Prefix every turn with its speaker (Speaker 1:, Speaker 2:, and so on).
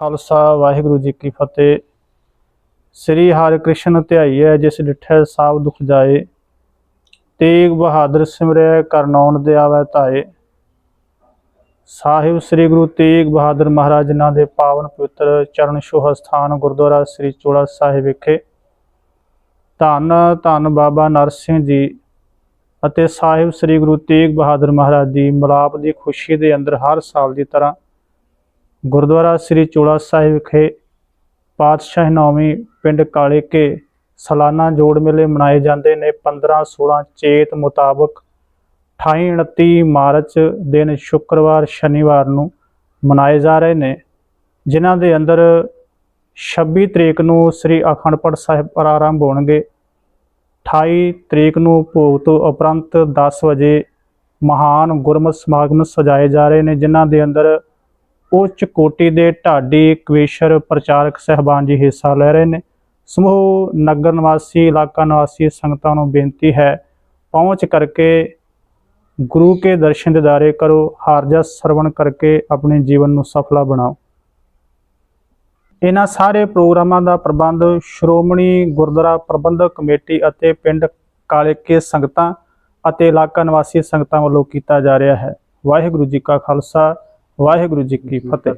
Speaker 1: ਖਾਲਸਾ, ਵਾਹਿਗੁਰੂ ਜੀ ਕੀ ਫਤਿਹ। ਸ੍ਰੀ ਹਰਿ ਕ੍ਰਿਸ਼ਨ ਧਿਆਈ ਹੈ, ਜਿਸ ਡਿਠੈ ਸਭ ਦੁਖ ਜਾਏ। ਤੇਗ ਬਹਾਦਰ ਸਿਮਰੈ ਕਰਨੌਨ ਦੇ ਆਵੈ ਧਾਏ। ਸਾਹਿਬ ਸ੍ਰੀ ਗੁਰੂ ਤੇਗ ਬਹਾਦਰ ਮਹਾਰਾਜ, ਜਿਨ੍ਹਾਂ ਦੇ ਪਾਵਨ ਪਵਿੱਤਰ ਚਰਨ ਛੋਹ ਸਥਾਨ ਗੁਰਦੁਆਰਾ ਸ੍ਰੀ ਚੋਲਾ ਸਾਹਿਬ ਵਿਖੇ। ਧੰਨ ਧੰਨ ਬਾਬਾ ਨਰਸਿੰਘ ਜੀ ਅਤੇ ਸਾਹਿਬ ਸ੍ਰੀ ਗੁਰੂ ਤੇਗ ਬਹਾਦਰ ਮਹਾਰਾਜ ਦੀ ਮਿਲਾਪ ਦੀ ਖੁਸ਼ੀ ਦੇ ਅੰਦਰ ਹਰ ਸਾਲ ਦੀ ਤਰ੍ਹਾਂ ਗੁਰਦੁਆਰਾ ਸ੍ਰੀ ਚੋਲਾ ਸਾਹਿਬ ਵਿਖੇ ਪਾਤਸ਼ਾਹ ਨੌਵੀਂ ਪਿੰਡ ਕਾਲੇ ਕੇ ਸਾਲਾਨਾ ਜੋੜ ਮੇਲੇ ਮਨਾਏ ਜਾਂਦੇ ਨੇ। 15 16 ਚੇਤ ਮੁਤਾਬਕ 28 29 ਮਾਰਚ ਦਿਨ ਸ਼ੁੱਕਰਵਾਰ ਸ਼ਨੀਵਾਰ ਨੂੰ ਮਨਾਏ ਜਾ ਰਹੇ ਨੇ। ਜਿਨ੍ਹਾਂ ਦੇ ਅੰਦਰ 26 ਤਰੀਕ ਨੂੰ ਸ੍ਰੀ ਅਖੰਡ ਪਾਠ ਸਾਹਿਬ ਪ੍ਰਾਰੰਭ ਹੋਣਗੇ। 28 ਤਰੀਕ ਨੂੰ ਭੋਗ ਤੋਂ ਉਪਰੰਤ 10 ਵਜੇ ਮਹਾਨ ਗੁਰਮਤਿ ਸਮਾਗਮ ਸਜਾਏ ਜਾ ਰਹੇ ਨੇ, ਜਿਨ੍ਹਾਂ ਦੇ ਅੰਦਰ ਉੱਚ ਕੋਟੀ ਦੇ ਢਾਡੀ ਕਵੇਸ਼ਰ ਪ੍ਰਚਾਰਕ ਸਹਿਬਾਨ ਜੀ ਹਿੱਸਾ ਲੈ ਰਹੇ ਨੇ। ਸਮੂਹ ਨਗਰ ਨਿਵਾਸੀ ਇਲਾਕਾ ਨਿਵਾਸੀ ਸੰਗਤਾਂ ਨੂੰ ਬੇਨਤੀ ਹੈ, ਪਹੁੰਚ ਕਰਕੇ ਗੁਰੂ ਕੇ ਦਰਸ਼ਨ ਦਿਦਾਰੇ ਕਰੋ ਹਾਰਜਾ ਸਰਵਣ ਕਰਕੇ ਆਪਣੇ ਜੀਵਨ ਨੂੰ ਸਫਲਾ ਬਣਾਓ। ਇਹਨਾਂ ਸਾਰੇ ਪ੍ਰੋਗਰਾਮਾਂ ਦਾ ਪ੍ਰਬੰਧ ਸ਼੍ਰੋਮਣੀ ਗੁਰਦੁਆਰਾ ਪ੍ਰਬੰਧਕ ਕਮੇਟੀ ਅਤੇ ਪਿੰਡ ਕਾਲੇਕੇ ਸੰਗਤਾਂ ਅਤੇ ਇਲਾਕਾ ਨਿਵਾਸੀ ਸੰਗਤਾਂ ਵੱਲੋਂ ਕੀਤਾ ਜਾ ਰਿਹਾ ਹੈ। ਵਾਹਿਗੁਰੂ ਜੀ ਕਾ ਖਾਲਸਾ ਵਾਹਿਗੁਰੂ ਜੀ ਕੀ ਫਤਿਹ।